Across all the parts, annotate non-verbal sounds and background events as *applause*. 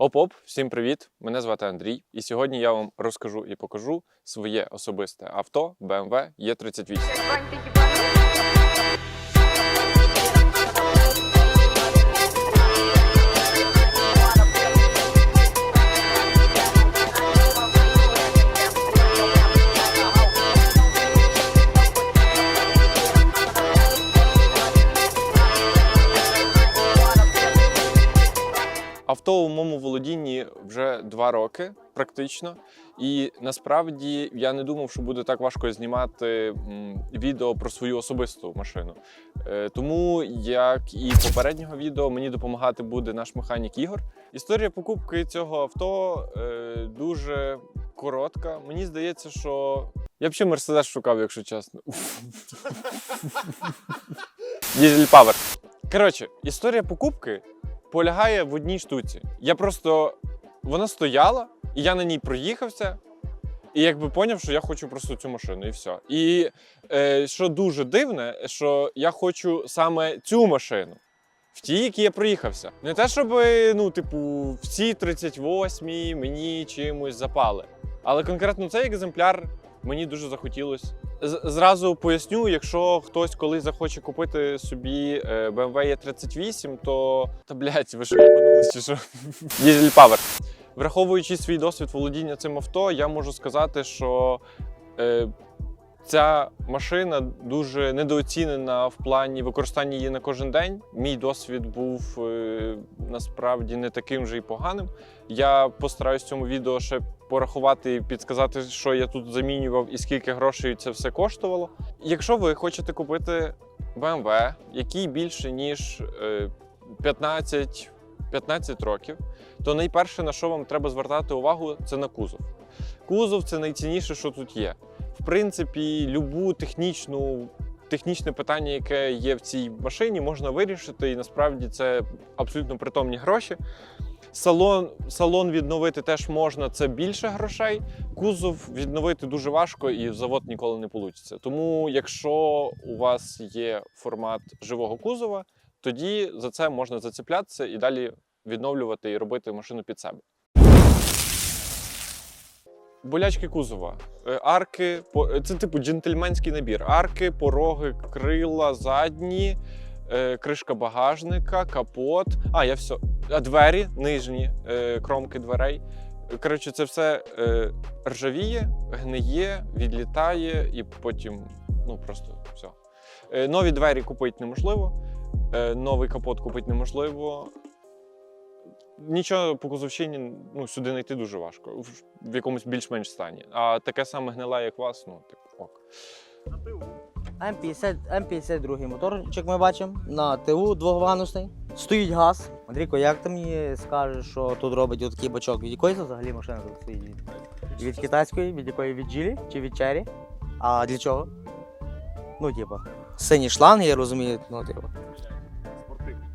Оп-оп, всім привіт! Мене звати Андрій, і сьогодні я вам розкажу і покажу своє особисте авто BMW e 38 То в моєму володінні вже два роки, практично. І насправді я не думав, що буде так важко знімати відео про свою особисту машину. Е, тому, як і попереднього відео, мені допомагати буде наш механік Ігор. Історія покупки цього авто е, дуже коротка. Мені здається, що я б ще мерседес шукав, якщо чесно. *laughs* Дізель Павер. Коротше, історія покупки полягає в одній штуці. Я просто вона стояла, і я на ній проїхався. І якби поняв, що я хочу просто цю машину, і все. І е, що дуже дивне, що я хочу саме цю машину. В тій, якій я проїхався. Не те, щоб, ну, типу, всі 38-й мені чимось запали. Але конкретно цей екземпляр мені дуже захотілося. Зразу поясню, якщо хтось колись захоче купити собі е, BMW E38, то та блядь, ви що чи що? *laughs* Дізель Power. Враховуючи свій досвід володіння цим авто, я можу сказати, що е, ця машина дуже недооцінена в плані використання її на кожен день. Мій досвід був е, насправді не таким же і поганим. Я постараюсь в цьому відео ще порахувати і підказати, що я тут замінював і скільки грошей це все коштувало. Якщо ви хочете купити BMW, який більше ніж е, 15, 15 років, то найперше на що вам треба звертати увагу, це на кузов. Кузов це найцінніше, що тут є. В принципі, любу технічну. Технічне питання, яке є в цій машині, можна вирішити, і насправді це абсолютно притомні гроші. Салон, салон відновити теж можна, це більше грошей. Кузов відновити дуже важко і в завод ніколи не вийде. Тому, якщо у вас є формат живого кузова, тоді за це можна зацеплятися і далі відновлювати і робити машину під себе. Болячки кузова. Е, Арки, е, це типу джентльменський набір. Арки, пороги, крила, задні, кришка багажника, капот. А, я все. А двері, нижні е, кромки дверей. Коротше, це все е, ржавіє, гниє, відлітає і потім, ну просто все. Е, нові двері купити неможливо, е, новий капот купити неможливо. Нічого по кузовщині ну, сюди знайти дуже важко, в, якомусь більш-менш стані. А таке саме гниле, як вас, ну, типу, ок. М50, М52 моторчик ми бачимо на ТУ двохванусний. Стоїть газ. Андрійко, як ти мені скажеш, що тут робить отакий бачок? Від якої взагалі машина тут стоїть? Від, від китайської, від якої від Джілі чи від Черрі? А для чого? Ну, типа, синій шланг, я розумію, ну, типа.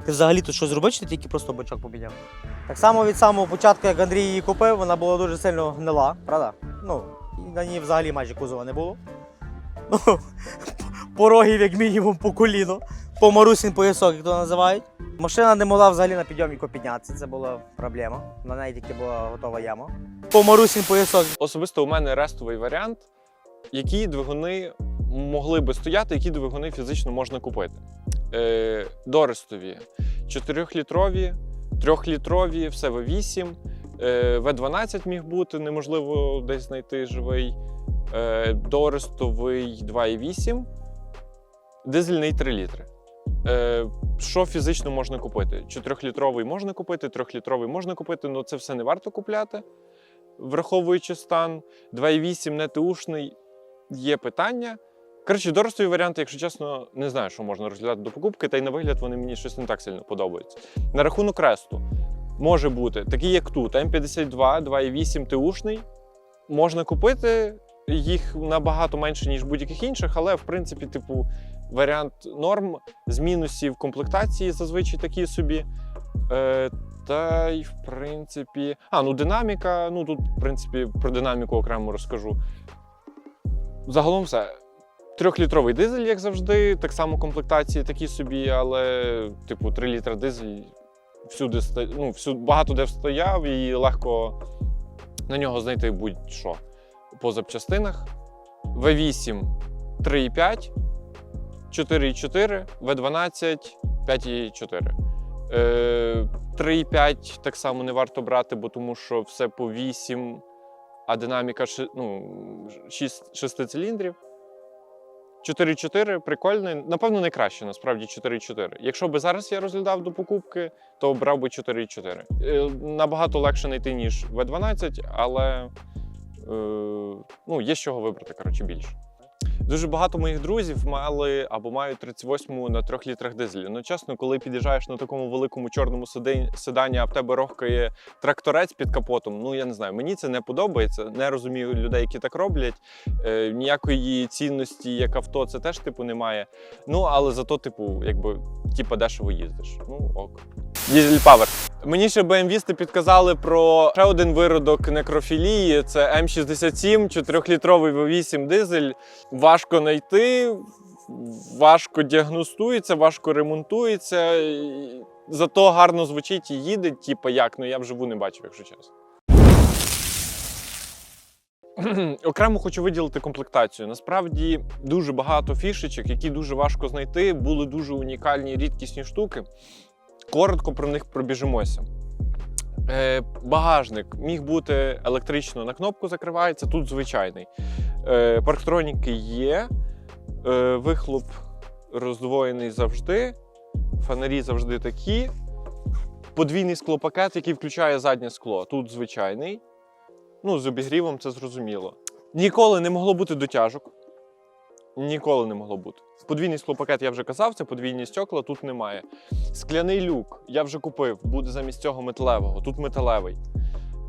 Ти взагалі тут щось зробив, чи ти тільки просто бачок поміняв? Так само від самого початку, як Андрій її купив, вона була дуже сильно гнила, правда? Ну, на ній взагалі майже кузова не було. Ну, порогів як мінімум по коліно, по марусін поясок, як то називають. Машина не могла взагалі на підйомнику піднятися, це була проблема. На неї тільки була готова яма. По марусін поясок. Особисто у мене рестовий варіант, які двигуни могли би стояти, які двигуни фізично можна купити. Е, дорестові 4-літрові, 3-літрові, все V8, е, V12 міг бути, неможливо десь знайти живий. Е, дорестовий 2,8, дизельний 3 літри. Е, що фізично можна купити? 4-літровий можна купити, 3-літровий можна купити, але це все не варто купляти враховуючи стан. 2,8 не ТУшний, є питання. Коротше, доростові варіанти, якщо чесно, не знаю, що можна розглядати до покупки, та й на вигляд вони мені щось не так сильно подобаються. На рахунок ресту може бути такий, як тут, М52, 2,8 ТУшний. Можна купити їх набагато менше, ніж будь-яких інших, але в принципі, типу, варіант норм з мінусів комплектації зазвичай такі собі. Е, та й в принципі. А, ну динаміка. Ну тут, в принципі, про динаміку окремо розкажу. Загалом все. Трьохлітровий дизель, як завжди, так само комплектації такі собі, але, типу, 3 літра дизель всюди ну, всюди, багато де стояв і легко на нього знайти будь-що по запчастинах. V8 3,5, 4,4, V12 5,4. Е, 3,5 так само не варто брати, бо тому що все по 8, а динаміка ну, 6, 6 циліндрів. 4,4 прикольний. Напевно, найкраще, насправді 4,4. Якщо би зараз я розглядав до покупки, то обрав би 4,4. Е, Набагато легше знайти, ніж V12, але е, ну, є з чого вибрати, коротше, більше. Дуже багато моїх друзів мали або мають 38 на 3 літрах дизелі. Ну, чесно, коли під'їжджаєш на такому великому чорному седані, а в тебе рохкає тракторець під капотом, ну я не знаю, мені це не подобається. Не розумію людей, які так роблять. Е, ніякої цінності, як авто, це теж типу немає. Ну, але зато, типу, якби типа дешево їздиш. Ну ок. Дізель Павер. Мені ще BMW підказали про ще один виродок некрофілії. Це М67, 4-літровий V8 дизель. Важко знайти, важко діагностується, важко ремонтується. Зато гарно звучить і їде, типа як, ну я вживу не бачив, якщо чесно. *clears throat* Окремо хочу виділити комплектацію. Насправді дуже багато фішечок, які дуже важко знайти, були дуже унікальні, рідкісні штуки. Коротко про них пробіжимося. Е, багажник міг бути електрично на кнопку закривається, тут звичайний. Е, парктроніки є, е, вихлоп роздвоєний завжди, фонарі завжди такі. Подвійний склопакет, який включає заднє скло. Тут звичайний. Ну, з обігрівом це зрозуміло. Ніколи не могло бути дотяжок. Ніколи не могло бути. Подвійний склопакет я вже казав, це подвійні стекла, тут немає. Скляний люк я вже купив, буде замість цього металевого, тут металевий.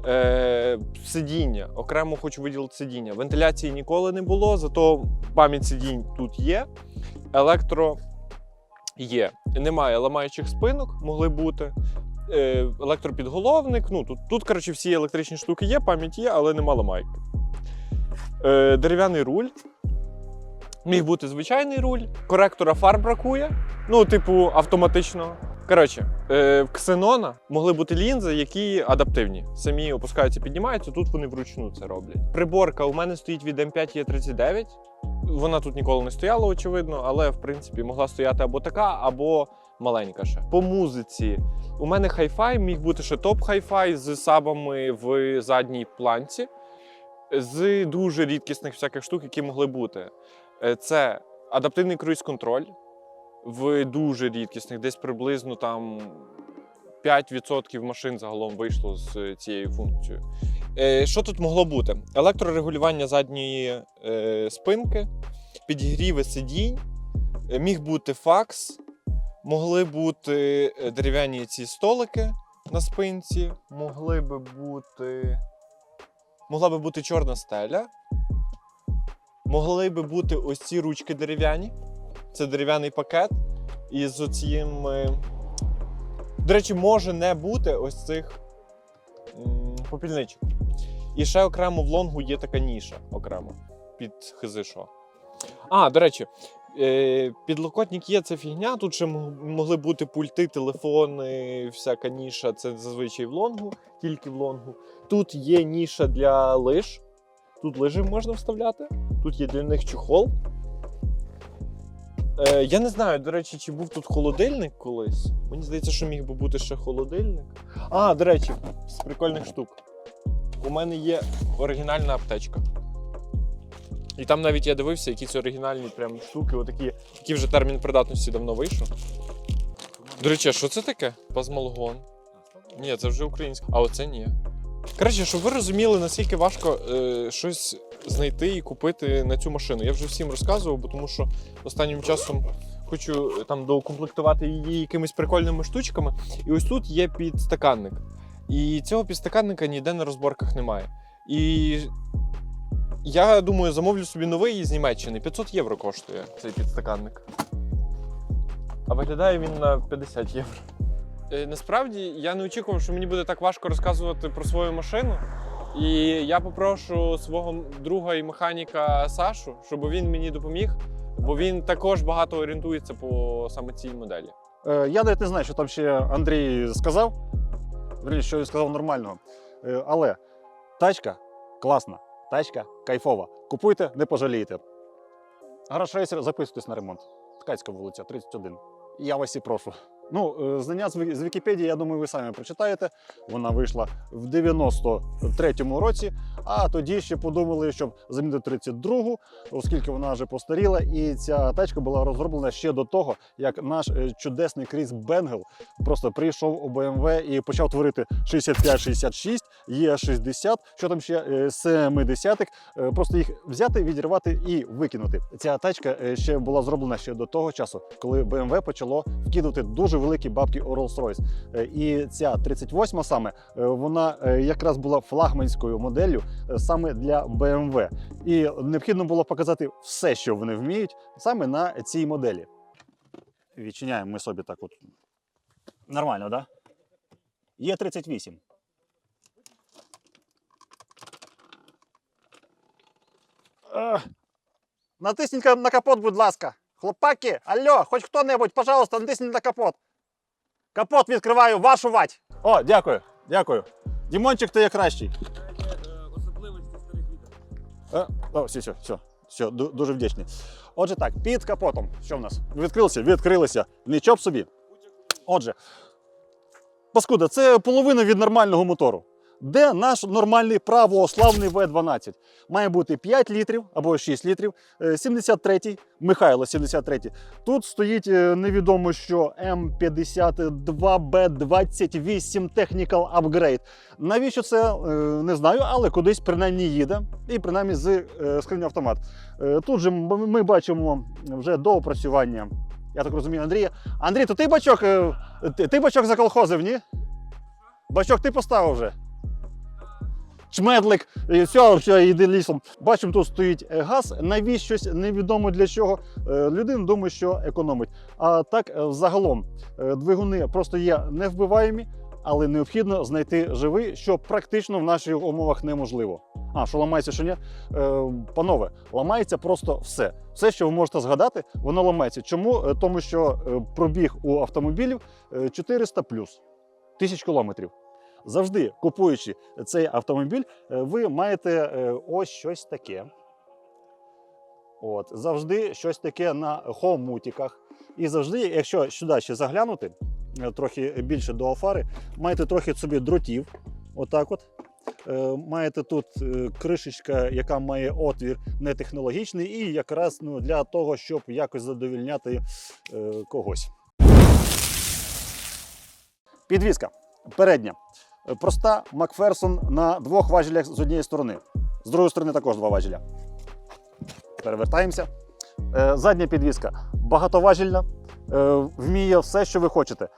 Е, сидіння. Окремо хочу виділити сидіння. Вентиляції ніколи не було, зато пам'ять сидінь тут є. Електро є. Немає ламаючих спинок, могли бути. Е, електропідголовник. Ну, тут, тут, коротше, всі електричні штуки є, пам'ять є, але нема ламайки. Е, дерев'яний руль. Міг бути звичайний руль. Коректора фар бракує. Ну, типу, автоматичного. Коротше, е, в ксенона могли бути лінзи, які адаптивні. Самі опускаються, піднімаються, тут вони вручну це роблять. Приборка у мене стоїть від M5 E39. Вона тут ніколи не стояла, очевидно, але в принципі могла стояти або така, або маленька ще. По музиці. У мене хай-фай міг бути ще топ хай-фай з сабами в задній планці, з дуже рідкісних всяких штук, які могли бути. Е, Це адаптивний круїз-контроль в дуже рідкісних, десь приблизно там 5% машин загалом вийшло з цією функцією. Е, Що тут могло бути? Електрорегулювання задньої е, спинки, підігріви сидінь, міг бути факс, могли бути дерев'яні ці столики на спинці, могли би бути. Могла би бути чорна стеля. Могли би бути ось ці ручки дерев'яні. Це дерев'яний пакет оцім. е, До речі, може не бути ось цих попільничок. І ще окремо в лонгу є така ніша окремо під хизишо. А, до речі, е, підлокотник є це фігня. Тут ще могли бути пульти, телефони, всяка ніша. Це зазвичай в лонгу, тільки в лонгу. Тут є ніша для лиж. Тут лижі можна вставляти. Тут є для них чохол. Е, я не знаю, до речі, чи був тут холодильник колись. Мені здається, що міг би бути ще холодильник. А, до речі, з прикольних штук. У мене є оригінальна аптечка. І там навіть я дивився, які це оригінальні прям штуки, отакі, які вже термін придатності давно вийшов. До речі, а що це таке? Пазмалгон. Ні, це вже українська. А оце ні. Коротше, щоб ви розуміли, наскільки важко е, щось знайти і купити на цю машину. Я вже всім розказував, бо тому що останнім часом хочу е, там доукомплектувати її якимись прикольними штучками. І ось тут є підстаканник. І цього підстаканника ніде на розборках немає. І я думаю, замовлю собі новий із Німеччини. 500 євро коштує цей підстаканник. А виглядає він на 50 євро. Е, Насправді я не очікував, що мені буде так важко розказувати про свою машину. І я попрошу свого друга і механіка Сашу, щоб він мені допоміг, бо він також багато орієнтується по саме цій моделі. Е, Я навіть не знаю, що там ще Андрій сказав. Що він сказав нормального. Е, Але тачка класна, тачка кайфова. Купуйте, не пожалієте. Гараж рейсер, записуйтесь на ремонт. Ткацька вулиця, 31. Я вас і прошу. Ну, е, знання з Вікіпедії, я думаю, ви самі прочитаєте. Вона вийшла в 93-му році, а тоді ще подумали, щоб замінити 32-гу, оскільки вона вже постаріла. І ця тачка була розроблена ще до того, як наш е, чудесний Кріс Бенгел просто прийшов у BMW і почав творити 65-66, Е60, що там ще е, 70-х. Е, Просто їх взяти, відірвати і викинути. Ця тачка ще була зроблена ще до того часу, коли BMW почало вкидувати дуже великі бабки у Rolls-Royce. Е, І ця 38 саме е, вона е, якраз була флагманською моделлю саме для BMW. І необхідно було показати все, що вони вміють, саме на цій моделі. Відчиняємо ми собі так от. Нормально, так? Да? Є 38. Натисніть на капот, будь ласка. Хлопаки, алло, хоч хто-небудь, пожалуйста, натисніть на капот. Капот відкриваю, вашу вать. О, дякую, дякую. Дімончик, ти є кращий. Особливості старих. Е, О, все, все, все, все, ду- дуже вдячний. Отже, так, під капотом. Що в нас? Відкрилося? Відкрилося. Нічого б собі. Отже, паскуда, це половина від нормального мотору. Де наш нормальний православний В12? Має бути 5 літрів або 6 літрів. Е, 73-й, Михайло 73-й. Тут стоїть е, невідомо що М52Б28 Technical Upgrade. Навіщо це? Е, Не знаю, але кудись принаймні їде. І принаймні з е, скрині автомат. Е, Тут же ми бачимо вже до опрацювання. Я так розумію, Андрія. Андрій, то ти бачок, е, ти бачок заколхозив, ні? Бачок ти поставив вже. Чмедлик, і все, йди лісом. Бачимо, тут стоїть е, газ. Навіщось невідомо для чого. Е, Людина думає, що економить. А так, е, загалом, двигуни просто є невбиваємі, але необхідно знайти живий, що практично в наших умовах неможливо. А, що ламається, що ні? Панове, ламається просто все. Все, що ви можете згадати, воно ламається. Чому? Тому що пробіг у автомобілів е, 400 плюс тисяч кілометрів. Завжди купуючи цей автомобіль, е, ви маєте е, ось щось таке. От, завжди щось таке на хомутіках. І завжди, якщо сюди ще заглянути, е, трохи більше до Алфари, маєте трохи собі дротів. Отак от. Маєте тут кришечка, яка має отвір не технологічний, і якраз ну, для того, щоб якось задовільняти когось. Підвізка передня. Проста Макферсон на двох важелях з однієї сторони. З другої сторони також два важеля. Перевертаємося. Е, Задня підвізка багатоважільна, е, вміє все, що ви хочете.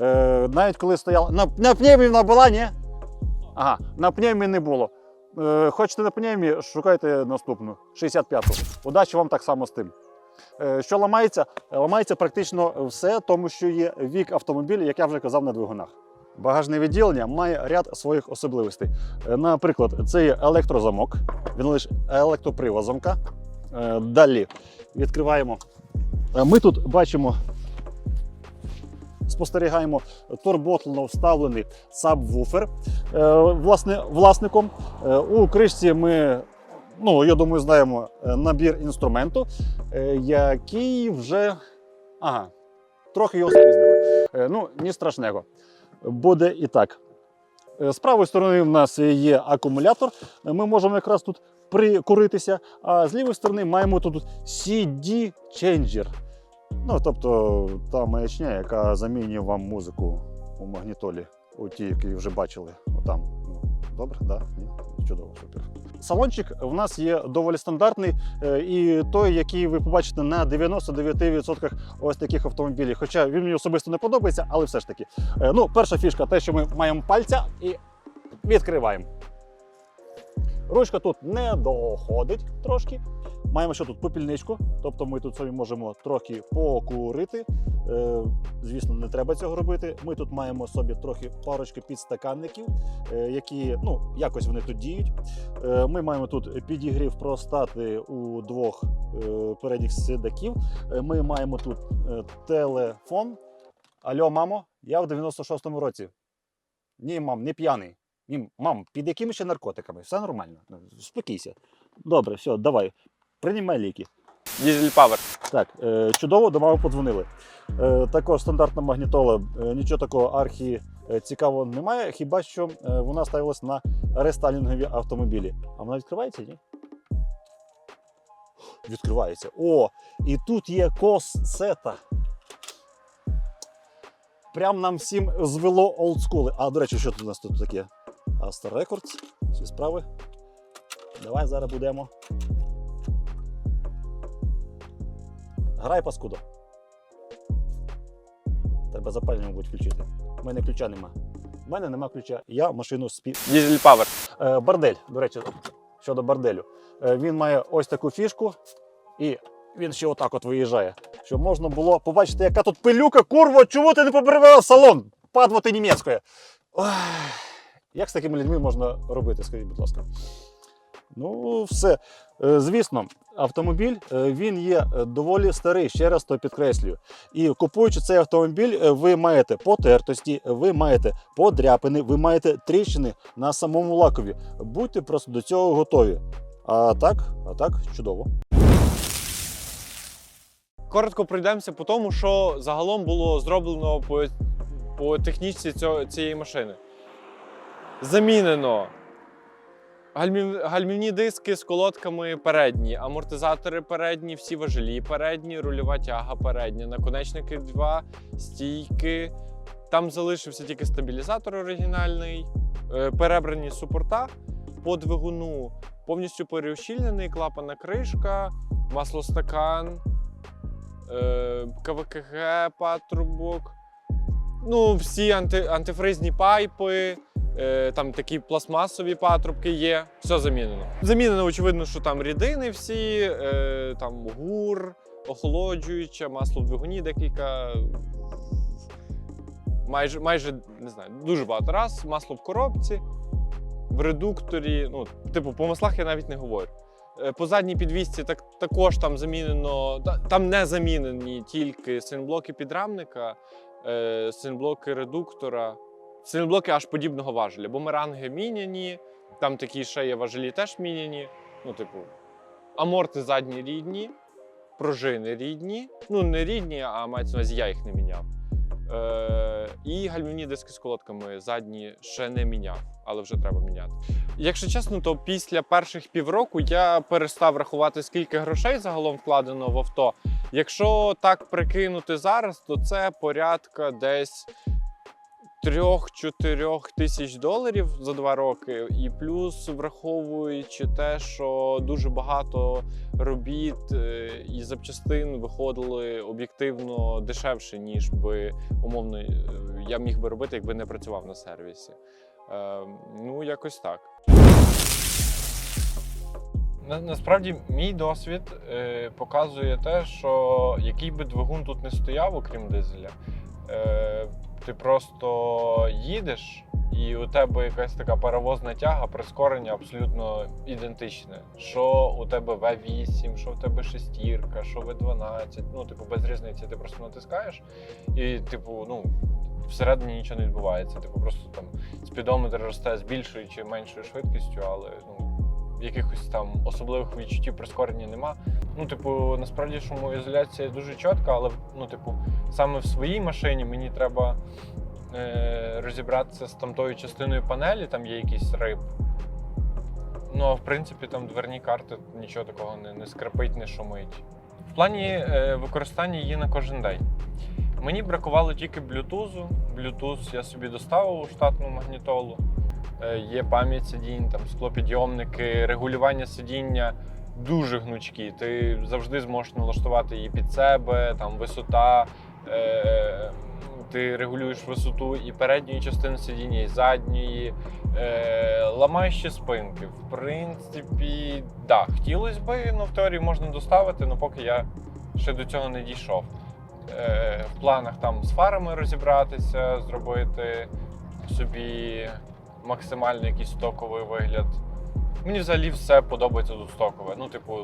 Е, Навіть коли стояла. На, на пневмі вона була, ні? Ага, на пневмі не було. Хочете на пневмі, шукайте наступну, 65-ту. Удачі вам так само з тим. Що ламається? Ламається практично все, тому що є вік автомобіля, як я вже казав, на двигунах. Багажне відділення має ряд своїх особливостей. Е, Наприклад, це є електрозамок, він лише електропривод замка. Е, Далі відкриваємо. Е, Ми тут бачимо, спостерігаємо турботлено вставлений сабвуфер власне, власником. У кришці ми, ну, я думаю, знаємо набір інструменту, який вже. Ага, трохи його спиздили. Е, Ну, ні страшного. Буде і так. Е, З правої сторони в нас є акумулятор. Ми можемо якраз тут прикуритися. А з лівої сторони маємо тут CD Changer. Ну, тобто та маячня, яка замінює вам музику у магнітолі, у ті, які вже бачили. Отам. Ну, добре, да? Ні? Чудово, супер. Салончик в нас є доволі стандартний, е, і той, який ви побачите на 99% ось таких автомобілів. Хоча він мені особисто не подобається, але все ж таки. Е, Ну, перша фішка те, що ми маємо пальця і відкриваємо. Ручка тут не доходить трошки. Маємо ще тут попільничку, тобто ми тут собі можемо трохи покурити. Е, звісно, не треба цього робити. Ми тут маємо собі трохи парочки підстаканників, е, які ну, якось вони тут діють. Е, ми маємо тут підігрів простати у двох е, передніх сидаків. Е, ми маємо тут е, телефон. Алло, мамо, я в 96-му році. Ні, мам, не п'яний. Мам, під якими ще наркотиками? Все нормально. Спокійся. Добре, все, давай. Приймай ліки. Дізель Павер. Так, е, чудово, до мами подзвонили. Е, також стандартна магнітола, е, нічого такого архі е, цікавого немає, хіба що е, вона ставилась на рестайлінгові автомобілі. А вона відкривається, ні? Відкривається. О, і тут є кос-сета. Прям нам всім звело олдскули. А, до речі, що тут у нас тут таке? Astor Records, всі справи. Давай зараз будемо. Грай паскудо. Треба запалення, мабуть, включити. У мене ключа нема. У мене нема ключа. Я машину спі... Дізель Павер. Бордель, до речі, щодо борделю. Е, він має ось таку фішку, і він ще отак от виїжджає. Щоб можна було побачити, яка тут пилюка, курва, чому ти не побривала салон? Падво ти німецькою. Ой, Як з такими людьми можна робити, скажіть, будь ласка. Ну, все. Е, Звісно, автомобіль е, він є е, доволі старий, ще раз то підкреслюю. І купуючи цей автомобіль, ви маєте потертості, ви маєте подряпини, ви маєте тріщини на самому лакові. Будьте просто до цього готові. А так, а так, чудово. Коротко пройдемося по тому, що загалом було зроблено по, по технічці цього, цієї машини. Замінено гальмівні диски з колодками передні, амортизатори передні, всі важелі передні, рульова тяга передня, наконечники 2, стійки. Там залишився тільки стабілізатор оригінальний, е, перебрані супорта по двигуну, повністю переущільнений, клапана кришка, маслостакан, е, КВКГ, патрубок. Ну, всі анти, антифризні пайпи, е, там такі пластмасові патрубки є. Все замінено. Замінено, очевидно, що там рідини всі, е, там гур, охолоджуюче, масло в двигуні декілька. Майже, майже не знаю, дуже багато раз. Масло в коробці, в редукторі. Ну, типу, по маслах я навіть не говорю. Е, По задній підвісці так, також там замінено, там не замінені тільки синблоки підрамника, синблоки редуктора, синблоки аж подібного важеля. Бумеранги міняні, там такі ще є важелі теж міняні. Ну, типу, аморти задні рідні, пружини рідні. Ну, не рідні, а мається на увазі, я їх не міняв. Е, і гальмівні диски з колодками задні ще не міняв, але вже треба міняти. Якщо чесно, то після перших півроку я перестав рахувати, скільки грошей загалом вкладено в авто. Якщо так прикинути зараз, то це порядка десь 3-4 тисяч доларів за два роки. І плюс враховуючи те, що дуже багато робіт е, і запчастин виходили об'єктивно дешевше, ніж би умовно е, я міг би робити, якби не працював на сервісі. Е, Ну, якось так. Насправді, мій досвід е, показує те, що який би двигун тут не стояв, окрім дизеля, е, ти просто їдеш, і у тебе якась така паровозна тяга, прискорення абсолютно ідентичне. Що у тебе V8, що в тебе шестірка, що V12, ну, типу, без різниці, ти просто натискаєш, і, типу, ну. Всередині нічого не відбувається. Типу, просто там спідометр росте з більшою чи меншою швидкістю, але ну, якихось там особливих відчуттів прискорення нема. Ну, типу, насправді шумоізоляція дуже чітка, але ну, типу, саме в своїй машині мені треба е, розібратися з там тою частиною панелі, там є якийсь риб. Ну, а в принципі, там дверні карти нічого такого не, не скрипить, не шумить. В плані е, використання її на кожен день. Мені бракувало тільки блютузу. Bluetooth я собі доставив у штатну магнітолу. Е, Є пам'ять сидінь, там склопідйомники, регулювання сидіння дуже гнучкі. Ти завжди зможеш налаштувати її під себе, там висота. Е, ти регулюєш висоту і передньої частини сидіння, і задньої. Е, ламаєш ще спинки. В принципі, да, хотілося б, ну в теорії можна доставити, але поки я ще до цього не дійшов. Е, в планах там з фарами розібратися, зробити собі максимально якийсь стоковий вигляд. Мені взагалі все подобається тут стокове. Ну, типу,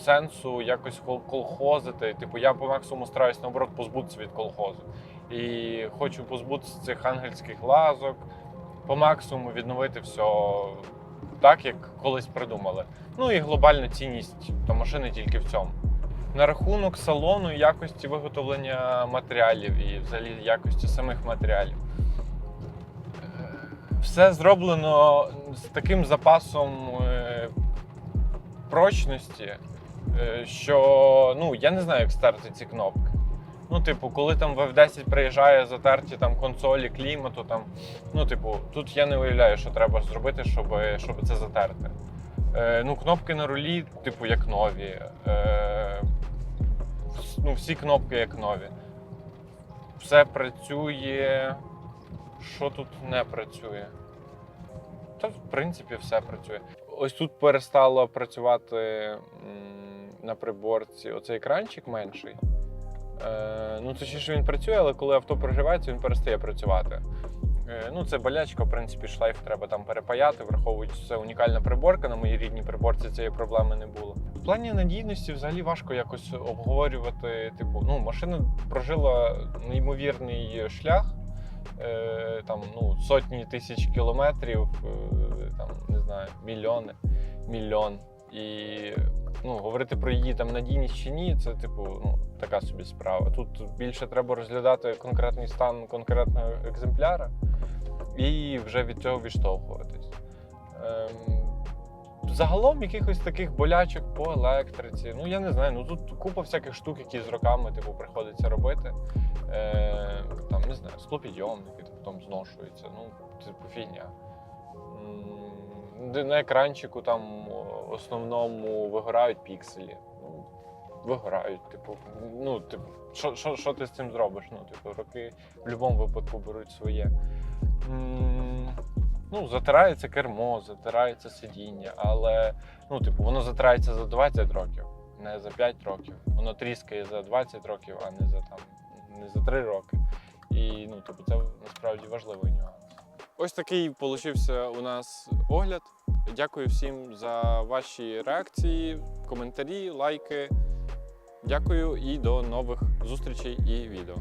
сенсу якось кол- колхозити. Типу, я по максимуму стараюсь наоборот позбутися від колхозу. І хочу позбутися цих ангельських лазок, по максимуму відновити все так, як колись придумали. Ну і глобальна цінність та машини тільки в цьому. На рахунок салону якості виготовлення матеріалів і взагалі якості самих матеріалів. Все зроблено з таким запасом е, прочності, е, що ну, я не знаю, як стерти ці кнопки. Ну, типу, коли там в F10 приїжджає затерті там консолі клімату, там, ну, типу, тут я не уявляю, що треба зробити, щоб, щоб це затерти. Е, ну, кнопки на рулі, типу, як нові. Е, ну, всі кнопки як нові. Все працює. Що тут не працює? Та, в принципі, все працює. Ось тут перестало працювати на приборці оцей екранчик менший. Е, ну, точніше, він працює, але коли авто прогрівається, він перестає працювати. Е, ну, це болячка, в принципі, шлейф треба там перепаяти, враховуючи, що це унікальна приборка. На моїй рідній приборці цієї проблеми не було. В плані надійності взагалі важко якось обговорювати. Типу, ну, машина прожила неймовірний шлях. Е, там, ну, сотні тисяч кілометрів, е, там, не знаю, мільйони, мільйон. І ну, говорити про її там надійність чи ні, це типу ну, така собі справа. Тут більше треба розглядати конкретний стан конкретного екземпляра і вже від цього відштовхуватись. Ем, загалом якихось таких болячок по електриці. Ну я не знаю. Ну тут купа всяких штук, які з роками типу, приходиться робити. Е, там, не знаю, склопідйомники, типу, там зношуються. Ну, типу, фігня. На екранчику там о, основному вигорають пікселі. Ну, вигорають, типу, ну, типу, що, що, що ти з цим зробиш? Ну, типу, роки в будь-якому випадку беруть своє. Ну, затирається кермо, затирається сидіння, але ну, типу, воно затирається за 20 років, не за 5 років. Воно тріскає за 20 років, а не за там не за 3 роки. І ну, типу, це насправді важливий нюанс. Ось такий получився у нас огляд. Дякую всім за ваші реакції, коментарі, лайки. Дякую і до нових зустрічей і відео.